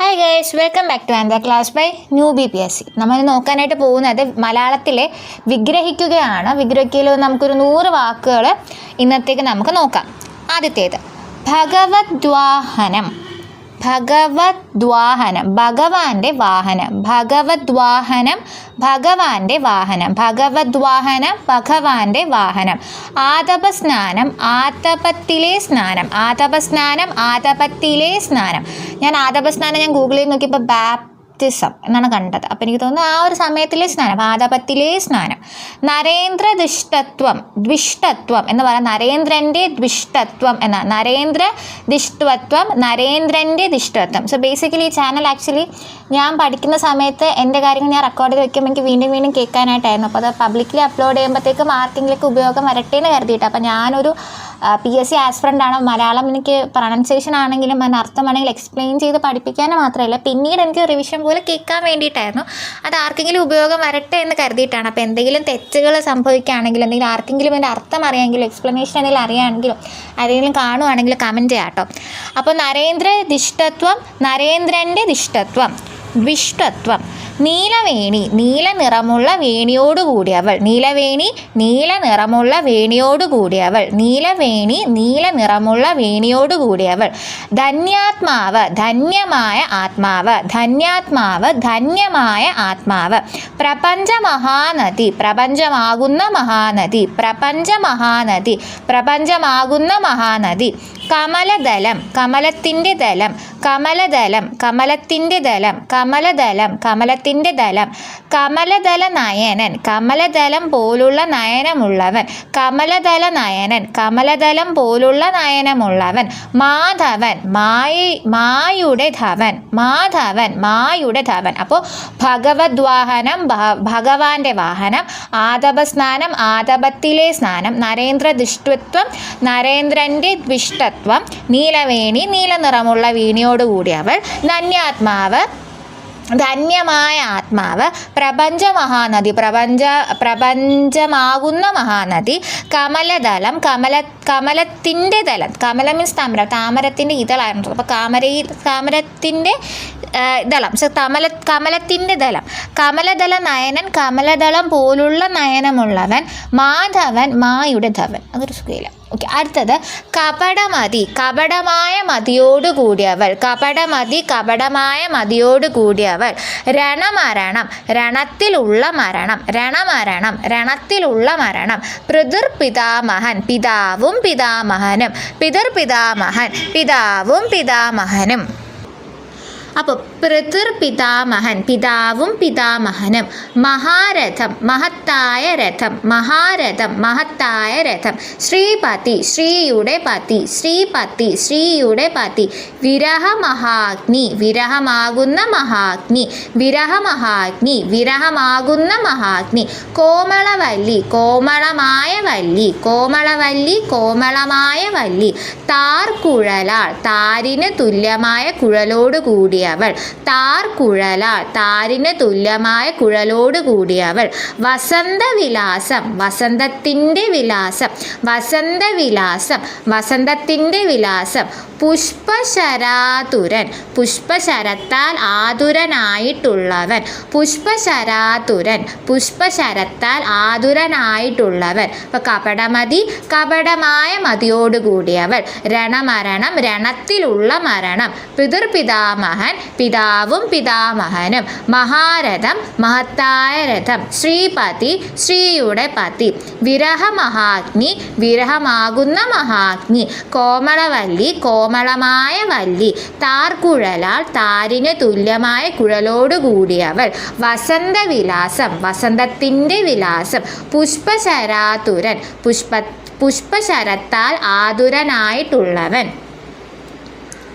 Hi guys welcome back to ആൻഡ class by new B P S C നമ്മൾ നോക്കാനായിട്ട് പോകുന്നത് മലയാളത്തിലെ വിഗ്രഹിക്കുകയാണ്. വിഗ്രഹിക്കയിൽ നമുക്കൊരു നൂറ് വാക്കുകൾ ഇന്നത്തേക്ക് നമുക്ക് നോക്കാം. ആദ്യത്തേത് ഭഗവദ്വാഹനം. ഭഗവദ്വാഹനം ഭഗവാന്റെ വാഹനം ഭഗവദ്വാഹനം ഭഗവാന്റെ വാഹനം ഭഗവദ്വാഹനം ഭഗവാന്റെ വാഹനം ആതപസ്നാനം ആതപത്തിലെ സ്നാനം ആതപസ്നാനം ആതപത്തിലെ സ്നാനം. ഞാൻ ആതപസ്നാനം ഞാൻ ഗൂഗിളിൽ നോക്കിയപ്പോൾ ബാപ്റ്റിസം എന്നാണ് കണ്ടത്. അപ്പം എനിക്ക് തോന്നുന്നു ആ ഒരു സമയത്തിലെ സ്നാനം പാദപത്തിലെ സ്നാനം നരേന്ദ്ര ദിഷ്ടത്വം ദ്വിഷ്ടത്വം എന്ന് പറയാം നരേന്ദ്രന്റെ ദ്വിഷ്ടത്വം എന്ന നരേന്ദ്ര ദിഷ്ടത്വം നരേന്ദ്രന്റെ ദിഷ്ടത്വം സോ ബേസിക്കലി ഈ ചാനൽ ആക്ച്വലി ഞാൻ പഠിക്കുന്ന സമയത്ത് എന്റെ കാര്യങ്ങൾ ഞാൻ റെക്കോർഡ് ചെയ്ത് വെക്കുമ്പോൾ എനിക്ക് വീണ്ടും വീണ്ടും കേൾക്കാനായിട്ടായിരുന്നു. അപ്പോൾ അത് പബ്ലിക്കലി അപ്ലോഡ് ചെയ്യുമ്പോഴത്തേക്കും ആർക്കെങ്കിലൊക്കെ ഉപയോഗം വരട്ടെ എന്ന് കരുതിയിട്ട്. അപ്പോൾ ഞാനൊരു പി എസ് സി ആസ്പിറന്റ് ആണ്. മലയാളം എനിക്ക് പ്രൊണൗൺസിയേഷൻ ആണെങ്കിലും അതിന് അർത്ഥമാണെങ്കിലും എക്സ്പ്ലെയിൻ ചെയ്ത് പഠിപ്പിക്കാൻ മാത്രമല്ല പിന്നീട് എനിക്ക് റിവിഷൻ പോലെ കേൾക്കാൻ വേണ്ടിയിട്ടായിരുന്നു. അത് ആർക്കെങ്കിലും ഉപയോഗം വരട്ടെ എന്ന് കരുതിയിട്ടാണ്. അപ്പോൾ എന്തെങ്കിലും തെറ്റുകൾ സംഭവിക്കുകയാണെങ്കിലും എന്തെങ്കിലും ആർക്കെങ്കിലും എന്റെ അർത്ഥം അറിയാമെങ്കിലും എക്സ്പ്ലനേഷൻ എന്തെങ്കിലും അറിയുകയാണെങ്കിലും ആരെങ്കിലും കാണുവാണെങ്കിൽ കമന്റ് ചെയ്യാം കേട്ടോ. അപ്പോൾ നരേന്ദ്ര ദിഷ്ടത്വം നരേന്ദ്രന്റെ ദിഷ്ടത്വം വിഷ്ടത്വം നീലവേണി നീല നിറമുള്ള വേണിയോടുകൂടി കൂടിയവൾ നീലവേണി നീല നിറമുള്ള വേണിയോടുകൂടി കൂടിയവൾ നീലവേണി നീല നിറമുള്ള വേണിയോടുകൂടി കൂടിയവൾ ധന്യാത്മാവ് ധന്യമായ ആത്മാവ്. ധന്യാത്മാവ് ധന്യമായ ആത്മാവ്. പ്രപഞ്ച മഹാനദി പ്രപഞ്ചമാകുന്ന മഹാനദി. പ്രപഞ്ച മഹാനദി പ്രപഞ്ചമാകുന്ന മഹാനദി. കമലദലം കമലത്തിന്റെ ദലം. കമലദലം കമലത്തിന്റെ ദലം. കമലദലം കമലത്തിന്റെ ദലം. കമലദല നയനൻ കമലദലം പോലുള്ള നയനമുള്ളവൻ കമലദല നയനൻ കമലദലം പോലുള്ള നയനമുള്ളവൻ മാധവൻ മായ മായുടെ ധവൻ മാധവൻ മായുടെ ധവൻ. അപ്പോൾ ഭഗവദ്വാഹനം ഭഗവാന്റെ വാഹനം ആദപസ്നാനം ആദപത്തിലെ സ്നാനം നരേന്ദ്ര ദുഷ്ടത്വം നരേന്ദ്രന്റെ ദ്വിഷ്ടത്വം നീലവേണി നീല നിറമുള്ള വീണിയോട് അവൾ ധന്യാത്മാവ് ധന്യമായ ആത്മാവ് പ്രപഞ്ച മഹാനദി പ്രപഞ്ച പ്രപഞ്ചമാകുന്ന മഹാനദി കമലതലം കമല കമലത്തിന്റെ തലം. കമല മീൻസ് താമര താമരത്തിന്റെ ഇതളായിരുന്നു. അപ്പോൾ കാമരയിൽ താമരത്തിന്റെ ദളം സോ കമല കമലത്തിന്റെ ദളം കമലദള നയനൻ കമലദളം പോലുള്ള നയനമുള്ളവൻ മാധവൻ മായുടെ ധവൻ. അതൊരു സുഖയില്ല. ഓക്കെ അടുത്തത് കപടമതി കപടമായ മതിയോടുകൂടിയവൾ കപടമതി കപടമായ മതിയോടുകൂടിയവൾ രണമരണം രണത്തിലുള്ള മരണം രണമരണം രണത്തിലുള്ള മരണം. പിതൃർ പിതാമഹൻ പിതാവും പിതാമഹനും പിതൃ പിതാമഹൻ പിതാവും പിതാമഹനും. അപ്പോൾ പിതൃ പിതാമഹൻ പിതാവും പിതാമഹനും മഹാരഥം മഹത്തായ രഥം മഹാരഥം മഹത്തായ രഥം ശ്രീപതി ശ്രീയുടെ പതി ശ്രീപതി ശ്രീയുടെ പതി വിരഹമഹാഗ്നി വിരഹമാകുന്ന മഹാഗ്നി വിരഹമഹാഗ്നി വിരഹമാകുന്ന മഹാഗ്നി കോമളവല്ലി കോമളമായ വല്ലി കോമളവല്ലി കോമളമായ വല്ലി താർ കുഴലാൾ താരിന് തുല്യമായ കുഴലോട് കൂടിയവൾ. താർ കുഴലാൾ താരിന് തുല്യമായ കുഴലോട് കൂടിയവൾ. വസന്തവിലാസം വസന്തത്തിന്റെ വിലാസം വസന്തവിലാസം വസന്തത്തിന്റെ വിലാസം. പുഷ്പശരാതുരൻ പുഷ്പശരത്താൽ ആതുരനായിട്ടുള്ളവൻ. പുഷ്പശരാതുരൻ പുഷ്പശരത്താൽ ആതുരനായിട്ടുള്ളവൻ. അപ്പോൾ കപടമതി കപടമായ മതിയോടുകൂടിയവൾ രണമരണം രണത്തിലുള്ള മരണം. പിതൃപിതാമഹൻ പിതാവും പിതാമഹനും. മഹാരഥം മഹത്തായ രഥം. ശ്രീപതി ശ്രീയുടെ പതി. വിരഹമഹാഗ്നി വിരഹമാകുന്ന മഹാഗ്നി. കോമളവല്ലി കോമളമായ വല്ലി. താർക്കുഴലാൽ താരിന് തുല്യമായ കുഴലോടുകൂടിയവൾ വസന്തവിലാസം വസന്തത്തിന്റെ വിലാസം. പുഷ്പശരാതുരൻ പുഷ്പ പുഷ്പശരത്താൽ ആതുരനായിട്ടുള്ളവൻ.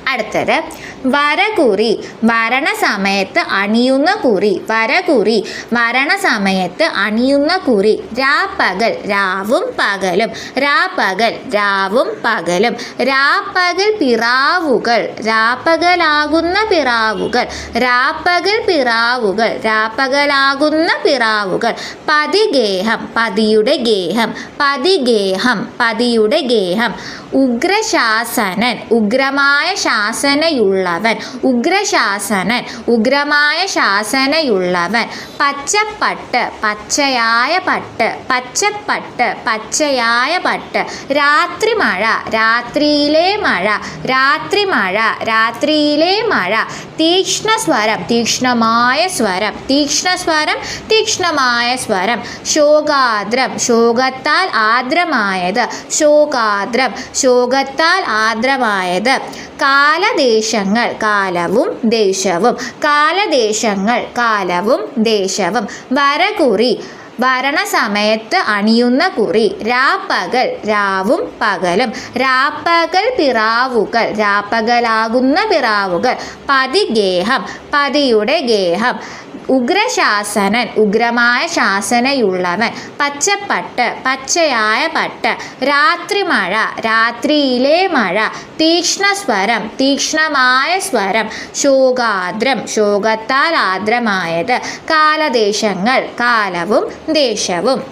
അടുത്തത് വരകുറി. വരണ സമയത്ത് അണിയുന്ന കുറി. വരകുറി. വരണ സമയത്ത് അണിയുന്ന കുറി. രാപ്പകൽ രാവും പകലും. രാപ്പകൽ രാവും പകലും. രാപ്പകൽ പിറാവുകൾ. രാപ്പകലാകുന്ന പിറാവുകൾ. രാപ്പകൽ പിറാവുകൾ. രാപ്പകലാകുന്ന പിറാവുകൾ. പതിഗേഹം പതിയുടെ ഗേഹം. പതിഗേഹം പതിയുടെ ഗേഹം. ഉഗ്രശാസനൻ. ഉഗ്രമായ ശാസനയുള്ള ശാസനയുള്ളവൻ ഉഗ്രശാസനൻ ഉഗ്രമായ ശാസനയുള്ളവൻ പച്ചപ്പട്ട് പച്ചയായ പട്ട് പച്ചപ്പട്ട് പച്ചയായ പട്ട് രാത്രി മഴ രാത്രിയിലെ മഴ രാത്രി മഴ രാത്രിയിലെ മഴ തീക്ഷ്ണ സ്വരം തീക്ഷ്ണമായ സ്വരം തീക്ഷ്ണ സ്വരം തീക്ഷ്ണമായ സ്വരം ശോകാദ്രം ശോകത്താൽ ആദ്രമായത് ശോകാദ്രം ശോകത്താൽ ആദ്രമായത് കാലദേശങ്ങൾ കാലവും ദേശവും. കാലദേശങ്ങൾ കാലവും ദേശവും. വരകുറി വരണസമയത്ത് അണിയുന്ന കുറി. രാപ്പകൽ രാവും പകലും. രാപ്പകൽ പിറാവുകൾ രാപ്പകലാകുന്ന പിറാവുകൾ. പതിഗേഹം പതിയുടെ ഗേഹം. ഉഗ്രശാസനൻ ഉഗ്രമായ ശാസനയുള്ളവൻ പച്ചപ്പട്ട് പച്ചയായ പട്ട് രാത്രി മഴ രാത്രിയിലെ മഴ തീക്ഷ്ണസ്വരം തീക്ഷ്ണമായ സ്വരം ശോകാദ്രം ശോകത്താൽ ആദ്രമായത് കാലദേശങ്ങൾ കാലവും ദേശവും.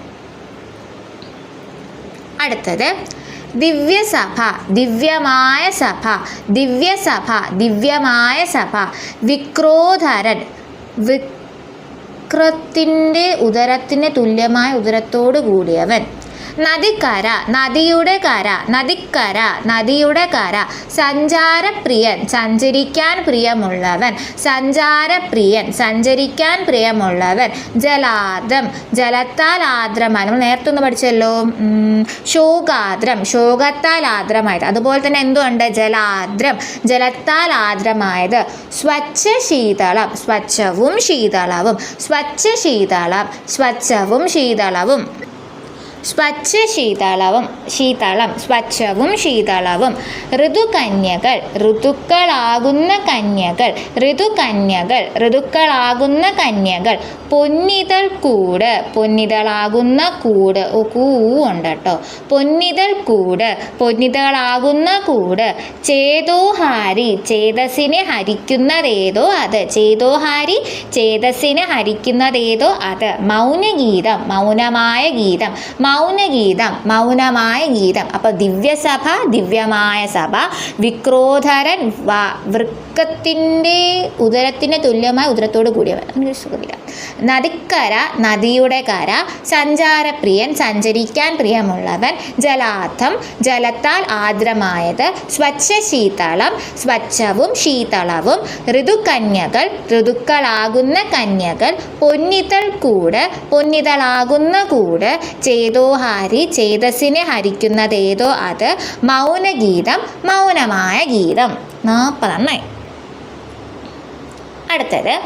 അടുത്തത് ദിവ്യസഭ ദിവ്യമായ സഭ ദിവ്യസഭ ദിവ്യമായ സഭ വിക്രോധരൻ വിക്രത്തിന്റെ ഉദരത്തിന് തുല്യമായ ഉദരത്തോടു കൂടിയവൻ. നദിക്കര നദിയുടെ കര നദിക്കര നദിയുടെ കര. സഞ്ചാരപ്രിയൻ സഞ്ചരിക്കാൻ പ്രിയമുള്ളവൻ. സഞ്ചാരപ്രിയൻ സഞ്ചരിക്കാൻ പ്രിയമുള്ളവൻ. ജലാദ്രം ജലത്താൽ ആദ്രമായി നമ്മൾ നേരത്തെ ഒന്ന് പഠിച്ചല്ലോ. ശോകാദ്രം ശോകത്താൽ ആദ്രമായത് അതുപോലെ തന്നെ എന്തുണ്ട്? ജലാദ്രം ജലത്താൽ ആദ്രമായത് സ്വച്ഛ ശീതളം സ്വച്ഛവും ശീതളവും. സ്വച്ഛ ശീതളം സ്വച്ഛവും ശീതളവും. സ്വച്ഛ ശീതളവും ശീതളം സ്വച്ഛവും ശീതളവും. ഋതുകന്യകൾ ഋതുക്കളാകുന്ന കന്യകൾ ഋതുകന്യകൾ ഋതുക്കളാകുന്ന കന്യകൾ. പൊന്നിതൾ കൂട് പൊന്നിതളാകുന്ന കൂട്. കൂ ഉണ്ട് കേട്ടോ പൊന്നിതൾ കൂട് പൊന്നിതളാകുന്ന കൂട്. ചേതോഹാരി ചേതസിനെ ഹരിക്കുന്നതേതോ അത്. ചേതോഹാരി ചേതസിനെ ഹരിക്കുന്നതേതോ അത്. മൗനഗീതം മൗനമായ ഗീതം. മൗനഗീതം മൗനമായ ഗീതം. അപ്പോൾ ദിവ്യസഭ ദിവ്യമായ സഭ വിക്രോധരൻ വ വൃക്കത്തിന്റെ ഉദരത്തിന് തുല്യമായ ഉദരത്തോട് കൂടിയവൻ. അങ്ങനെ സുഖമില്ല നദിക്കര നദിയുടെ കര സഞ്ചാരപ്രിയൻ സഞ്ചരിക്കാൻ പ്രിയമുള്ളവൻ ജലാർത്ഥം ജലത്താൽ ആർദ്രമായത് സ്വച്ഛ ശീതളം സ്വച്ഛവും ശീതളവും ഋതുകന്യകൾ ഋതുക്കളാകുന്ന കന്യകൾ പൊന്നിതൾ കൂട് പൊന്നിതളാകുന്ന കൂട് ചേതോഹാരി ചേതസിനെ ഹരിക്കുന്നതേതോ അത് മൗനഗീതം മൗനമായ ഗീതം. നാൽപ്പതെണ്ണായി അടുത്തത്.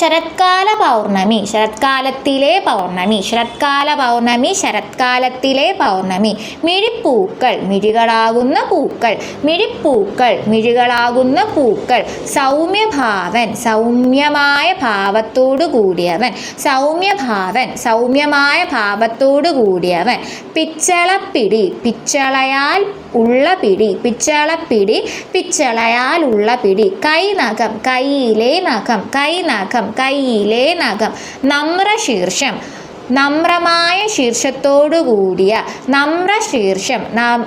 ശരത്കാല പൗർണമി ശരത്കാലത്തിലെ പൗർണമി ശരത്കാല പൗർണമി ശരത്കാലത്തിലെ പൗർണമി. മിഴിപ്പൂക്കൾ മിഴികളാകുന്ന പൂക്കൾ മിഴിപ്പൂക്കൾ മിഴികളാകുന്ന പൂക്കൾ. സൗമ്യഭാവൻ സൗമ്യമായ ഭാവത്തോടു കൂടിയവൻ. സൗമ്യഭാവൻ സൗമ്യമായ ഭാവത്തോടു കൂടിയവൻ. പിച്ചളപ്പിടി പിച്ചളയാൽ ഉള്ള പിടി പിച്ചളപ്പിടി പിച്ചളയാൽ ഉള്ള പിടി. കൈനഖം കൈയിലെ നഖം കൈനഖം കൈയിലെ നഖം. നമ്രശീർഷം നമ്രമായ ശീർഷത്തോടു കൂടിയ നമ്രശീർഷം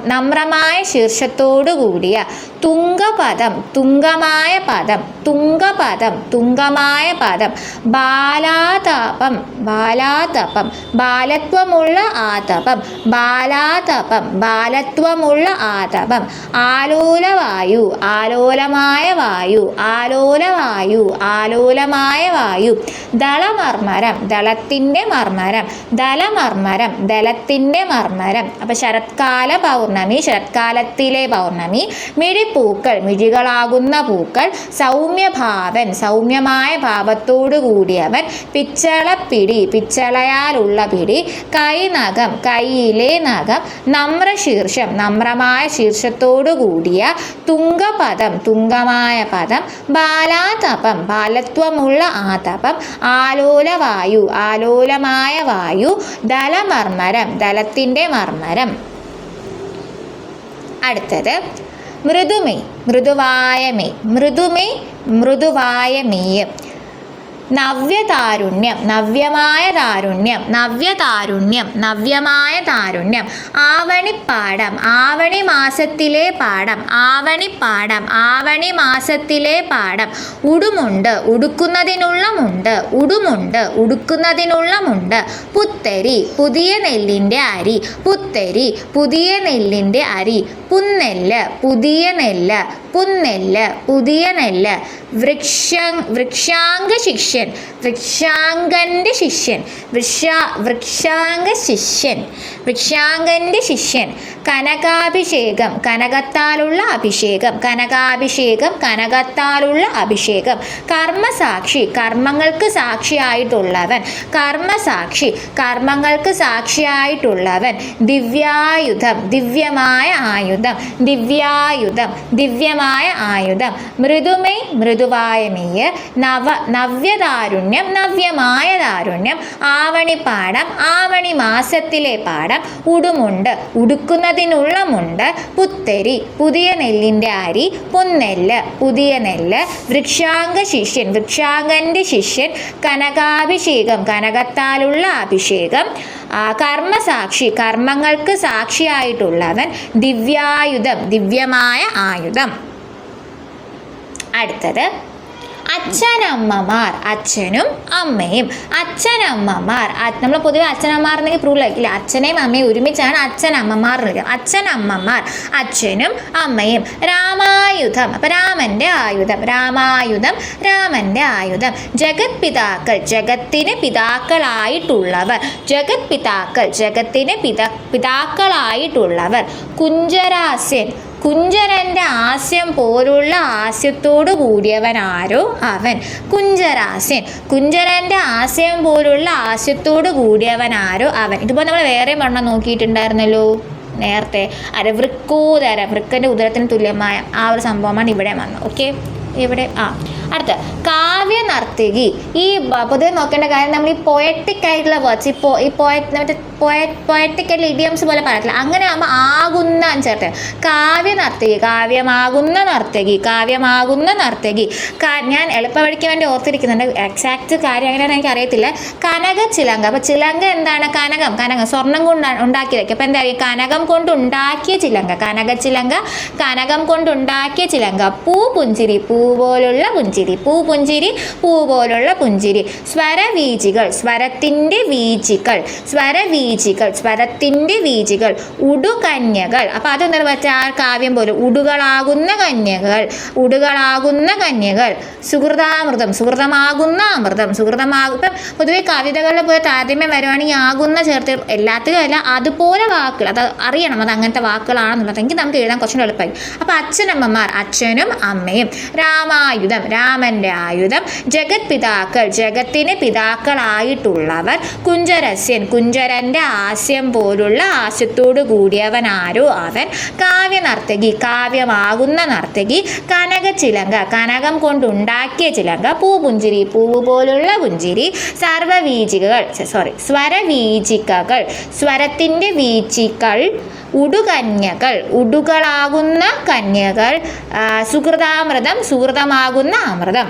നമ്രമായ ശീർഷത്തോടു കൂടിയ തുങ്കപദം തുങ്കമായ പദം തുങ്കപദം തുങ്കമായ പദം ബാലാതപം ബാലാതപം ബാലത്വമുള്ള ആതപം ബാലാതപം ബാലത്വമുള്ള ആതപം ആലോലവായു ആലോലമായ വായു ആലോലവായു ആലോലമായ വായു ദളമർമരം ദളത്തിന്റെ മർമരം ദലമർമരം ദലത്തിന്റെ മർമരം അപ്പം ശരത്കാല പൗർണമി ശരത്കാലത്തിലെ പൗർണമി മിഴിപ്പൂക്കൾ മിഴികളാകുന്ന പൂക്കൾ സൗമ്യഭാവൻ സൗമ്യമായ ഭാവത്തോടു കൂടിയവൻ പിച്ചളപ്പിടി പിച്ചളയാലുള്ള പിടി കൈനഖം കൈയിലെ നഖം നമ്രശീർഷം നമ്രമായ ശീർഷത്തോടു കൂടിയ തുങ്കപദം തുങ്കമായ പദം ബാലാതപം ബാലത്വമുള്ള ആതപം ആലോലവായു ആലോലമായ വായു ദലമർമ്മരം ദലത്തിന്റെ മർമ്മരം. അടുത്തത് മൃദുമേ മൃദുവായ മേ മൃദുമേ മൃദുവായ മേയ് നവ്യതാരുണ്യം നവ്യമായ താരുണ്യം നവ്യതാരുണ്യം നവ്യമായ താരുണ്യം ആവണിപ്പാടം ആവണി മാസത്തിലെ പാടം ആവണിപ്പാടം ആവണി മാസത്തിലെ പാടം. ഉടുമുണ്ട് ഉടുക്കുന്നതിനുള്ള മുണ്ട് ഉടുമുണ്ട് ഉടുക്കുന്നതിനുള്ള മുണ്ട്. പുത്തരി പുതിയ നെല്ലിന്റെ അരി. പുത്തരി പുതിയ നെല്ലിന്റെ അരി. പുന്നെല്ല് പുതിയ നെല്ല്. പുന്നെല്ല് പുതിയ നെല്ല്. വൃക്ഷ വൃക്ഷാംഗ ശിഷ്യൻ. വൃക്ഷാങ്കന്റെ ശിഷ്യൻ. വൃക്ഷ വൃക്ഷാംഗ ശിഷ്യൻ. വൃക്ഷാങ്കന്റെ ശിഷ്യൻ. കനകാഭിഷേകം. കനകത്താലുള്ള അഭിഷേകം. കനകാഭിഷേകം കനകത്താലുള്ള അഭിഷേകം. കർമ്മസാക്ഷി. കർമ്മങ്ങൾക്ക് സാക്ഷിയായിട്ടുള്ളവൻ. കർമ്മസാക്ഷി. കർമ്മങ്ങൾക്ക് സാക്ഷിയായിട്ടുള്ളവൻ. ദിവ്യായുധം. ദിവ്യമായ ആയുധം. ദിവ്യായുധം. ദിവ്യമായ ആയുധം. മൃദുമൈ മൃദുവായ മെയ്യ് നവ നവ്യതാരുണ്യം നവ്യമായ താരുണ്യം ആവണിപ്പാടം ആവണി മാസത്തിലെ പാടം. ഉടുമുണ്ട് ഉടുക്കുന്നതിനുള്ളമുണ്ട് പുത്തരി പുതിയ നെല്ലിന്റെ അരി. പുന്നെല്ല് പുതിയ നെല്ല്. വൃക്ഷാംഗ ശിഷ്യൻ വൃക്ഷാംഗന്റെ ശിഷ്യൻ. കനകാഭിഷേകം കനകത്താലുള്ള അഭിഷേകം. കർമ്മസാക്ഷി കർമ്മങ്ങൾക്ക് സാക്ഷിയായിട്ടുള്ളവൻ ദിവ്യായുധം ദിവ്യമായ ആയുധം. അടുത്തത് അച്ഛനമ്മമാർ അച്ഛനും അമ്മയും. അച്ഛനമ്മമാർ നമ്മൾ പൊതുവെ അച്ഛനമ്മമാർ എന്നെങ്കിൽ പ്രൂവ് ആക്കില്ല? അച്ഛനെയും അമ്മയും ഒരുമിച്ചാണ് അച്ഛനമ്മമാർ എന്ന് വിളിക്കുക. അച്ഛനമ്മമാർ അച്ഛനും അമ്മയും. രാമായുധം. അപ്പം രാമന്റെ ആയുധം. രാമായുധം രാമന്റെ ആയുധം. ജഗത് പിതാക്കൾ ജഗത്തിന് പിതാക്കളായിട്ടുള്ളവർ. ജഗത് പിതാക്കൾ ജഗത്തിന് പിത പിതാക്കളായിട്ടുള്ളവർ. കുഞ്ചരാസ്യൻ കുഞ്ചരന്റെ ആശയം പോലുള്ള ആസ്യത്തോടു കൂടിയവനാരോ അവൻ? കുഞ്ചരാസ്യൻ കുഞ്ചരന്റെ ആശയം പോലുള്ള ആസ്യത്തോടു കൂടിയവനാരോ അവൻ? ഇതുപോലെ നമ്മൾ വേറെ മണ്ണം നോക്കിയിട്ടുണ്ടായിരുന്നല്ലോ. നേരത്തെ അര വൃക്കോദര വൃക്കന്റെ ഉദരത്തിന് തുല്യമായ ആ ഒരു സംഭവമാണ് ഇവിടെ വന്നത്. ഓക്കെ ഇവിടെ ആ അടുത്ത. കാവ്യ നർത്തകി. ഈ പൊതുവെ നോക്കേണ്ട കാര്യം നമ്മൾ ഈ പൊയറ്റിക് ആയിട്ടുള്ള വേർഡ്സ് ഇപ്പോൾ ഈ പോയറ്റ് മറ്റേ പൊയറ്റിക് ആയിട്ടുള്ള ഇഡിയംസ് പോലെ പറയത്തില്ല. അങ്ങനെ ആകുമ്പോൾ ആകുന്ന ചേർത്ത്. കാവ്യ നർത്തകി കാവ്യമാകുന്ന നർത്തകി കാവ്യമാകുന്ന നർത്തകി. ഞാൻ എളുപ്പവഴിക്ക് വേണ്ടി ഓർത്തിരിക്കുന്നുണ്ട്. എക്സാക്ട് കാര്യം അങ്ങനെയാണ് എനിക്ക് അറിയത്തില്ല. കനക ചിലങ്ക. അപ്പോൾ ചിലങ്ക എന്താണ്? കനകം. കനകം. സ്വർണം കൊണ്ട് ഉണ്ടാക്കിയതൊക്കെ എന്താ ഈ കനകം കൊണ്ട് ഉണ്ടാക്കിയ ചിലങ്ക. കനക ചിലങ്ക കനകം കൊണ്ട് ഉണ്ടാക്കിയ ചിലങ്ക. പൂ പുഞ്ചിരി പൂ പോലുള്ള പുഞ്ചിരി. പൂ പുഞ്ചിരി പൂ പോലുള്ള പുഞ്ചിരി. സ്വരവീചികൾ സ്വരത്തിന്റെ വീചികൾ സ്വരവീചികൾ സ്വരത്തിന്റെ വീചികൾ. ഉടുകന്യകൾ. അപ്പോൾ അത് ആ കാവ്യം പോലെ. ഉടുകളാകുന്ന കന്യകൾ ഉടുകളാകുന്ന കന്യകൾ. സുഹൃതാമൃതം സുഹൃതമാകുന്ന അമൃതം സുഹൃതമാകും ഇപ്പം പൊതുവെ കവിതകളിൽ പോലെ താരതമ്യം വരുവാണെങ്കിൽ ആകുന്ന ചേർത്ത് എല്ലാത്തിലും അല്ല അതുപോലെ വാക്കുകൾ. അത് അറിയണം അത് അങ്ങനത്തെ വാക്കുകളാണെന്നുള്ളതെങ്കിൽ നമുക്ക് എഴുതാൻ കുറച്ചുകൂടെ എളുപ്പമായി. അപ്പോൾ അച്ഛനമ്മമാർ അച്ഛനും അമ്മയും രാമായുധം രാമന്റെ ആയുധം ജഗത് പിതാക്കൾ ജഗത്തിന് പിതാക്കളായിട്ടുള്ളവർ കുഞ്ചരസ്യൻ കുഞ്ചരന്റെ ആശയം പോലുള്ള ആശത്തോടു കൂടിയവൻ ആരോ അവൻ? കാവ്യനർത്തകി കാവ്യമാകുന്ന നർത്തകി കനക ചിലങ്ക കനകം കൊണ്ടുണ്ടാക്കിയ ചിലങ്ക പൂപുഞ്ചിരി പൂവ് പോലുള്ള പുഞ്ചിരി സർവവീചികകൾ സോറി സ്വരവീചികകൾ സ്വരത്തിന്റെ വീച്ചികൾ ഉടുകന്യകൾ ഉടുകളാകുന്ന കന്യകൾ സുഹൃതാമൃതം സുഹൃതമാകുന്ന അമൃതം.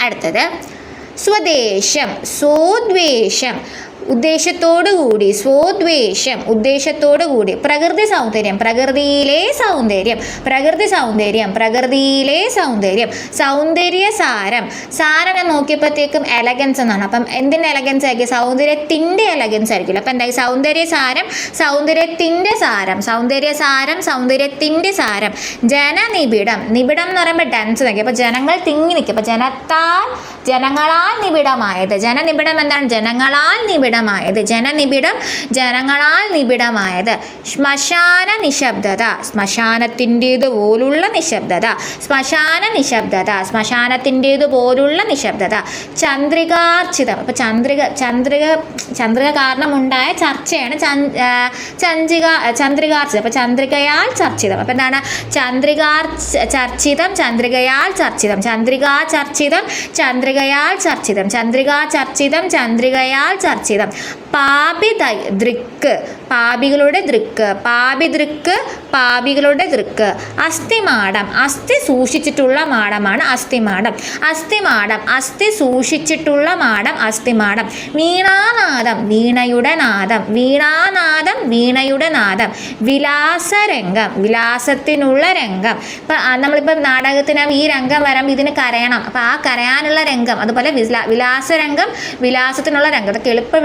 അടുത്തത് സ്വദേശം സ്വദ്വേഷം ഉദ്ദേശത്തോടു കൂടി സ്വോദ്വേഷം ഉദ്ദേശത്തോടു കൂടി പ്രകൃതി സൗന്ദര്യം പ്രകൃതിയിലെ സൗന്ദര്യം പ്രകൃതി സൗന്ദര്യം പ്രകൃതിയിലെ സൗന്ദര്യം സൗന്ദര്യ സാരം. സാരനെ നോക്കിയപ്പോഴത്തേക്കും എലഗൻസ് എന്നാണ്. അപ്പം എന്തിന്റെ എലഗൻസ് ആയിരിക്കും? സൗന്ദര്യത്തിന്റെ എലഗൻസ് ആയിരിക്കില്ല? അപ്പം എന്തായി? സൗന്ദര്യ സാരം സൗന്ദര്യത്തിന്റെ സാരം സൗന്ദര്യ സാരം സൗന്ദര്യത്തിന്റെ സാരം. ജനനിബിഡം. നിബിഡം എന്ന് പറയുമ്പോൾ ഡാൻസ് നോക്കി അപ്പോൾ ജനങ്ങൾ തിങ്ങി നിൽക്കും. അപ്പോൾ ജനത്താൽ ജനങ്ങളാൽ നിബിഡമായത്. ജനനിബിഡം എന്താണ്? ജനങ്ങളാൽ നിബിഡമായത്. ജനനിബിഡം ജനങ്ങളാൽ നിബിഡമായത്. ശ്മശാന നിശബ്ദത. ശ്മശാനത്തിന്റേത് പോലുള്ള നിശബ്ദത. ശ്മശാന നിശബ്ദത. ശ്മശാനത്തിന്റേത് പോലുള്ള നിശബ്ദത. ചന്ദ്രികാർച്ചിതം. അപ്പോൾ ചന്ദ്രിക ചന്ദ്രിക ചന്ദ്രിക കാരണമുണ്ടായ ചർച്ചയാണ് ചന്ദ്രിക ചന്ദ്രികാർച്ചിതം. അപ്പോൾ ചന്ദ്രികയാൽ ചർച്ചിതം. അപ്പോൾ എന്താണ്? ചന്ദ്രികാർ ചർച്ചിതം ചന്ദ്രികയാൽ ചർച്ചിതം. ചന്ദ്രികാ ചർച്ചിതം ചന്ദ്രികയാൽ ചർച്ചിതം. ചന്ദ്രികാ ചർച്ചിതം ചന്ദ്രികയാൽ ചർച്ചിതം. ചർച്ചിതം പാപി ദൃക്ക് പാപികളുടെ ദൃക്ക് പാപി ദൃക്ക് പാപികളുടെ ദൃക്ക്. അസ്ഥിമാടം അസ്ഥി സൂക്ഷിച്ചിട്ടുള്ള മാടമാണ് അസ്ഥിമാടം അസ്ഥിമാടം അസ്ഥി സൂക്ഷിച്ചിട്ടുള്ള മാടം അസ്ഥിമാടം വീണാനാദം വീണയുടെ നാദം. വീണാനാദം വീണയുടെ നാദം. വിലാസരംഗം വിലാസത്തിനുള്ള രംഗം. ഇപ്പം നമ്മളിപ്പോൾ നാടകത്തിന് ഈ രംഗം വരാം ഇതിന് കരയണം. അപ്പം ആ കരയാനുള്ള രംഗം അതുപോലെ വിലാസരംഗം വിലാസത്തിനുള്ള രംഗം.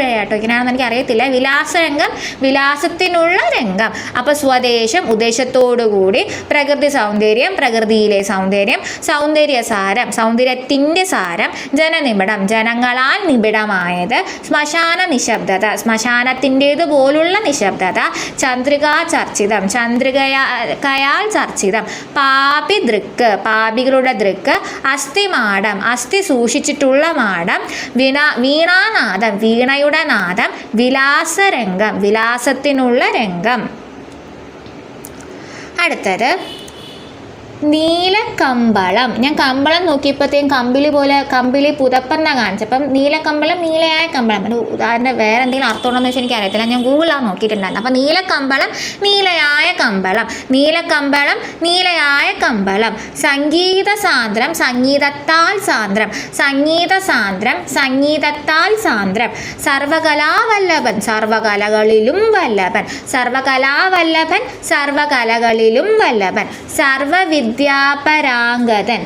ഇതൊക്കെ കേട്ടോ ഇങ്ങനെയാണെന്ന് എനിക്ക് അറിയത്തില്ല വിലാസരംഗം വിലാസത്തിനുള്ള രംഗം. അപ്പോൾ സ്വദേശം ഉദ്ദേശത്തോടുകൂടി പ്രകൃതി സൗന്ദര്യം പ്രകൃതിയിലെ സൗന്ദര്യം സൗന്ദര്യ സാരം സൗന്ദര്യത്തിന്റെ സാരം ജനനിബിഡം ജനങ്ങളാൽ നിബിഡമായത് ശ്മശാന നിശബ്ദത ശ്മശാനത്തിന്റേത് പോലുള്ള നിശബ്ദത ചന്ദ്രികാ ചർച്ചിതം ചന്ദ്രികയാൽ ചർച്ചിതം പാപി ദൃക്ക് പാപികളുടെ ദൃക്ക് അസ്ഥിമാടം അസ്ഥി സൂക്ഷിച്ചിട്ടുള്ള മാടം വീണ വീണാനാദം വീണയുടെ നാദം വിലാസരംഗം വിലാസത്തിനുള്ള രംഗം. അടുത്തത് നീലക്കമ്പളം ഞാൻ കമ്പളം നോക്കിയപ്പോഴത്തേക്കും കമ്പിളി പോലെ കമ്പിളി പുതപ്പെന്നാ നീല നീലക്കമ്പളം നീലയായ കമ്പളം. അതിന്റെ ഉദാഹരണം വേറെ എന്തെങ്കിലും അർത്ഥമുണ്ടോ എന്ന് വെച്ചാൽ എനിക്ക് അറിയത്തില്ല ഞാൻ ഗൂഗിളാണ് നോക്കിയിട്ടുണ്ടായിരുന്നു. അപ്പം നീലക്കമ്പളം നീലയായ കമ്പളം. നീലക്കമ്പളം നീലയായ കമ്പളം. സംഗീത സാന്ദ്രം സംഗീതത്താൽ സാന്ദ്രം. സംഗീത സാന്ദ്രം സംഗീതത്താൽ സാന്ദ്രം. സർവകലാവല്ലഭൻ സർവകലകളിലും വല്ലഭൻ. സർവകലാവല്ലഭൻ സർവകലകളിലും വല്ലഭൻ. സർവവിദ്യാപരാംഗതൻ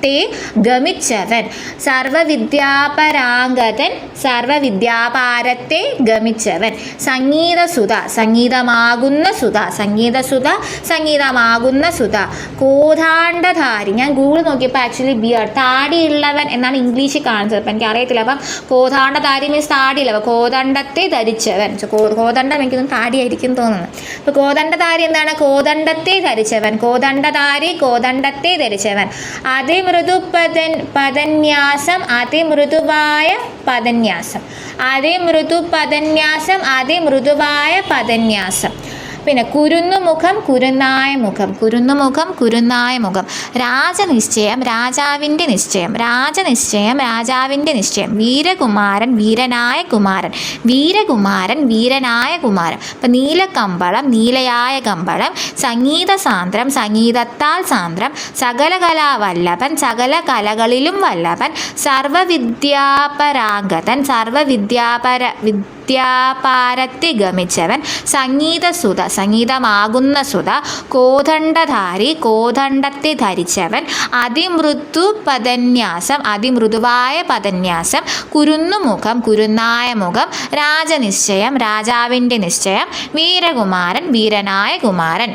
സർവവിദ്യാപാരത്തെ ഗമിച്ചവൻ. സർവവിദ്യാപരാംഗതൻ സർവവിദ്യാപാരത്തെ ഗമിച്ചവൻ. സംഗീതസുത സംഗീതമാകുന്ന സുത സംഗീതസുത സംഗീതമാകുന്ന സുത. കോധാണ്ഡധാരി ഞാൻ ഗൂഗിൾ നോക്കിയപ്പോൾ ആക്ച്വലി ബിയർ താടിയുള്ളവൻ എന്നാണ് ഇംഗ്ലീഷിൽ കാണിച്ചത് അപ്പം എനിക്ക് അറിയത്തില്ല അപ്പം കോതാണ്ഡധാരി മീൻസ് താടിയുള്ളവൻ കോദണ്ഡത്തെ ധരിച്ചവൻ. കോദണ്ഡം എനിക്കൊന്നും താടിയായിരിക്കും തോന്നുന്നത് അപ്പോൾ കോദണ്ഡധാരി എന്താണ്? കോദണ്ഡത്തെ ധരിച്ചവൻ. കോദണ്ഡധാരി കോദണ്ഡത്തെ ധരിച്ചവൻ. അതിമൃദു പദൻ പദന്യാസം അതിമൃദുവായ പദന്യാസം. അതിമൃദു പദന്യാസം അതിമൃദുവായ പദന്യാസം. പിന്നെ കുരുന്നുമുഖം കുരുന്നായ മുഖം. കുരുന്നുമുഖം കുരുന്നായ മുഖം. രാജനിശ്ചയം രാജാവിന്റെ നിശ്ചയം. രാജനിശ്ചയം രാജാവിന്റെ നിശ്ചയം. വീരകുമാരൻ വീരനായ കുമാരൻ. വീരകുമാരൻ വീരനായ കുമാരൻ. അപ്പം നീലക്കമ്പളം നീലയായ കമ്പളം സംഗീത സാന്ദ്രം സംഗീതത്താൽ സാന്ദ്രം സകല കലാവല്ലഭൻ സകല കലകളിലും വല്ലഭൻ സർവവിദ്യാപരാംഗതൻ സർവവിദ്യാപര വിദ്യാപാരത്തെ ഗമിച്ചവൻ സംഗീതസുത സംഗീതമാകുന്ന സുത കോദണ്ഡധാരി കോദണ്ഡത്തെ ധരിച്ചവൻ അതിമൃദു പദന്യാസം അതിമൃദുവായ പദന്യാസം കുരുന്നുമുഖം കുരുന്നായ മുഖം രാജനിശ്ചയം രാജാവിന്റെ നിശ്ചയം വീരകുമാരൻ വീരനായ കുമാരൻ.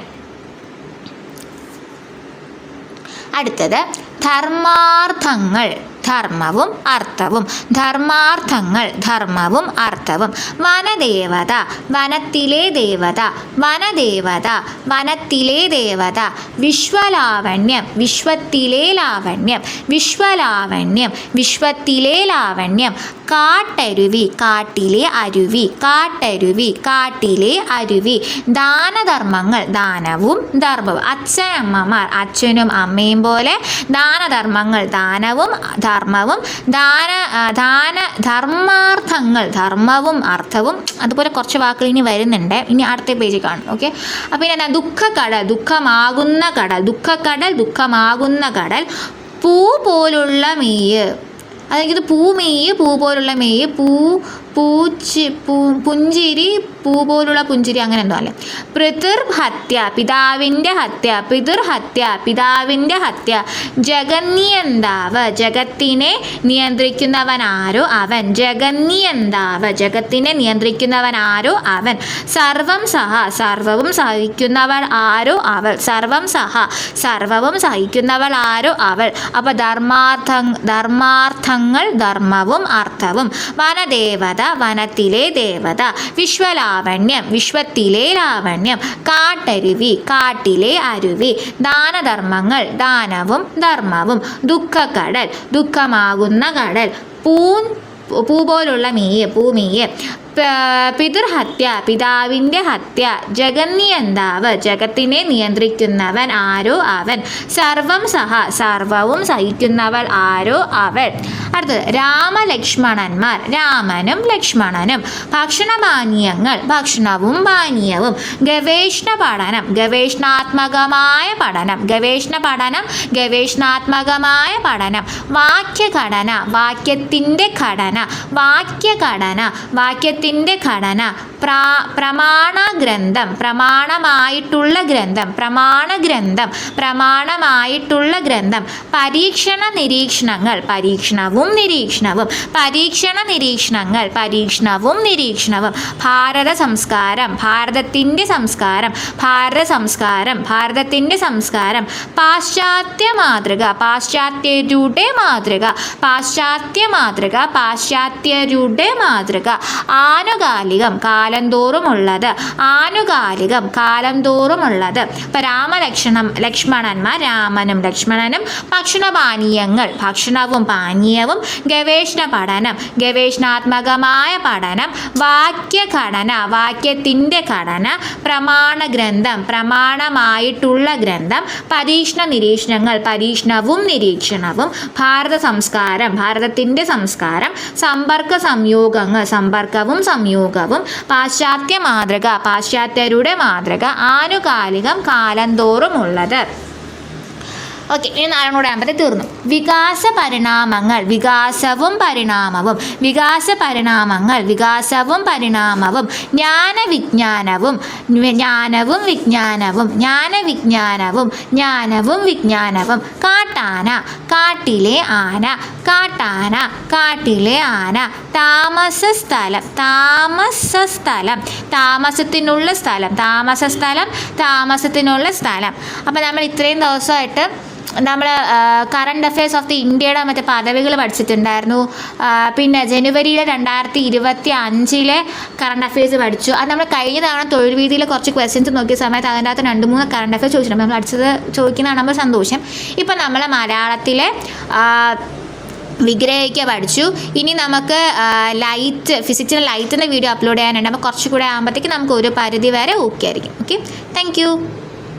അടുത്തത് ധർമാർത്ഥങ്ങൾ ധർമ്മവും അർത്ഥവും ധർമാർത്ഥങ്ങൾ ധർമ്മവും അർത്ഥവും. വനദേവത വനത്തിലെ ദേവത വനദേവത വനത്തിലെ ദേവത. വിശ്വലാവണ്യം വിശ്വത്തിലെ ലാവണ്യം വിശ്വലാവണ്യം വിശ്വത്തിലെ ലാവണ്യം. കാട്ടരുവി കാട്ടിലെ അരുവി കാട്ടരുവി കാട്ടിലെ അരുവി. ദാനധർമ്മങ്ങൾ ദാനവും ധർമ്മവും. അച്ഛനമ്മമാർ അച്ഛനും അമ്മയും പോലെ ദാനധർമ്മങ്ങൾ ദാനവും ധർമ്മവും ദാന ദാന ധർമാർത്ഥങ്ങൾ ധർമ്മവും അർത്ഥവും അതുപോലെ കുറച്ച് വാക്കുകൾ ഇനി വരുന്നുണ്ട്. ഇനി അടുത്ത പേജ് കാണും ഓക്കെ അപ്പം പിന്നെ എന്താ? ദുഃഖക്കടൽ ദുഃഖമാകുന്ന കടൽ ദുഃഖക്കടൽ ദുഃഖമാകുന്ന കടൽ പൂ പോലുള്ള മീയ്. അതായത് പൂ മെയ്യ് പൂ പോലുള്ള മെയ്യ് പൂ പൂച്ചി പൂ പുഞ്ചിരി പൂ പോലുള്ള പുഞ്ചിരി അങ്ങനെ എന്തോ അല്ലേ? പിതൃ ഹത്യ പിതാവിന്റെ ഹത്യ പിതൃ ഹത്യ പിതാവിന്റെ ഹത്യ. ജഗന്നിയന്താവ് ജഗത്തിനെ നിയന്ത്രിക്കുന്നവനാരോ അവൻ? ജഗന്നിയന്താവ് ജഗത്തിനെ നിയന്ത്രിക്കുന്നവനാരോ അവൻ? സർവം സഹ സർവവും സഹിക്കുന്നവൾ ആരോ അവൾ? സർവം സഹ സർവവും സഹിക്കുന്നവൾ ആരോ അവൾ? അപ്പോൾ ധർമാർത്ഥ ധർമാർത്ഥങ്ങൾ ധർമ്മവും അർത്ഥവും. വനദേവത വനത്തിലെ ദേവത വിശ്വലാവണ്യം വിശ്വത്തിലെ ലാവണ്യം കാട്ടരുവി കാട്ടിലെ അരുവി ദാനധർമ്മങ്ങൾ ദാനവും ധർമ്മവും ദുഃഖക്കടൽ ദുഃഖമാകുന്ന കടൽ പൂൻ പൂ പോലുള്ള മീയെ പൂമീയ് പ- പിതൃഹത്യ പിതാവിന്റെ ഹത്യ ജഗന്നിയന്താവ് ജഗത്തിനെ നിയന്ത്രിക്കുന്നവൻ ആരോ അവൻ സർവം സഹ സർവവും സഹിക്കുന്നവൾ ആരോ അവൾ. അടുത്തത് രാമലക്ഷ്മണന്മാർ രാമനും ലക്ഷ്മണനും ഭക്ഷണപാനീയങ്ങൾ ഭക്ഷണവും പാനീയവും ഗവേഷണ പഠനം ഗവേഷണാത്മകമായ പഠനം ഗവേഷണ പഠനം ഗവേഷണാത്മകമായ പഠനം വാക്യഘടന വാക്യത്തിന്റെ ഘടന വാക്യഘടന വാക്യത്തിന്റെ ഘടന പ്രാ പ്രമാണ ഗ്രന്ഥം പ്രമാണമായിട്ടുള്ള ഗ്രന്ഥം പ്രമാണ ഗ്രന്ഥം പ്രമാണമായിട്ടുള്ള ഗ്രന്ഥം പരീക്ഷണ നിരീക്ഷണങ്ങൾ പരീക്ഷണവും നിരീക്ഷണവും പരീക്ഷണ നിരീക്ഷണങ്ങൾ പരീക്ഷണവും നിരീക്ഷണവും ഭാരത സംസ്കാരം ഭാരതത്തിന്റെ സംസ്കാരം ഭാരത സംസ്കാരം ഭാരതത്തിന്റെ സംസ്കാരം പാശ്ചാത്യ മാതൃക പാശ്ചാത്യരുടെ മാതൃക പാശ്ചാത്യ മാതൃക പാശ്ചാത്യരുടെ മാതൃക ആനുകാലികം കാലം തോറുമുള്ളത് ആനുകാലികം കാലം തോറുമുള്ളത് ഇപ്പം രാമലക്ഷണം ലക്ഷ്മണന്മാർ രാമനും ലക്ഷ്മണനും ഭക്ഷണപാനീയങ്ങൾ ഭക്ഷണവും പാനീയവും ഗവേഷണ പഠനം ഗവേഷണാത്മകമായ പഠനം വാക്യഘടന വാക്യത്തിന്റെ ഘടന പ്രമാണ ഗ്രന്ഥം പ്രമാണമായിട്ടുള്ള ഗ്രന്ഥം പരീക്ഷണ നിരീക്ഷണങ്ങൾ പരീക്ഷണവും നിരീക്ഷണവും ഭാരത സംസ്കാരം ഭാരതത്തിന്റെ സംസ്കാരം സമ്പർക്ക സംയോഗങ്ങൾ സമ്പർക്കവും സംയോഗവും പാശ്ചാത്യ മാതൃക പാശ്ചാത്യരുടെ മാതൃക ആനുകാലികം കാലന്തോറുമുള്ളത്. ഓക്കെ ഇനി കൂടെ ആകുമ്പോഴത്തെ തീർന്നു. വികാസ പരിണാമങ്ങൾ വികാസവും പരിണാമവും വികാസ പരിണാമങ്ങൾ വികാസവും പരിണാമവും ജ്ഞാനവിജ്ഞാനവും ജ്ഞാനവും വിജ്ഞാനവും ജ്ഞാനവിജ്ഞാനവും ജ്ഞാനവും വിജ്ഞാനവും. കാട്ടാന കാട്ടിലെ ആന കാട്ടാന കാട്ടിലെ ആന താമസ സ്ഥലം താമസ സ്ഥലം താമസത്തിനുള്ള സ്ഥലം താമസ സ്ഥലം താമസത്തിനുള്ള സ്ഥലം. അപ്പോൾ നമ്മൾ ഇത്രയും ദിവസമായിട്ട് നമ്മൾ കറണ്ട് അഫയേഴ്സ് ഓഫ് ദി ഇന്ത്യയുടെ മറ്റേ പദവികൾ പഠിച്ചിട്ടുണ്ടായിരുന്നു. പിന്നെ ജനുവരിയിലെ രണ്ടായിരത്തി ഇരുപത്തി അഞ്ചിലെ കറണ്ട് അഫയേഴ്സ് പഠിച്ചു. അത് നമ്മൾ കഴിഞ്ഞ തവണ തൊഴിൽ വീതിയിൽ കുറച്ച് ക്വസ്റ്റ്യൻസ് നോക്കിയ സമയത്ത് അതിന്റെ അകത്ത് രണ്ട് മൂന്ന് കറണ്ട് അഫയേഴ്സ് ചോദിച്ചിട്ടുണ്ട്. നമ്മൾ പഠിച്ചത് ചോദിക്കുന്നതാണ് നമ്മൾ സന്തോഷം. ഇപ്പം നമ്മൾ മലയാളത്തിലെ ആ, വിഗ്രഹിക്ക പഠിച്ചു ഇനി നമുക്ക് ലൈറ്റ് ഫിസിക്സിലെ ലൈറ്റിന്റെ വീഡിയോ അപ്ലോഡ് ചെയ്യാനുണ്ട്. അപ്പോൾ കുറച്ചുകൂടെ ആകുമ്പോഴത്തേക്ക് നമുക്ക് ഒരു പരിധി വരെ ഓക്കെ ആയിരിക്കും. Okay thank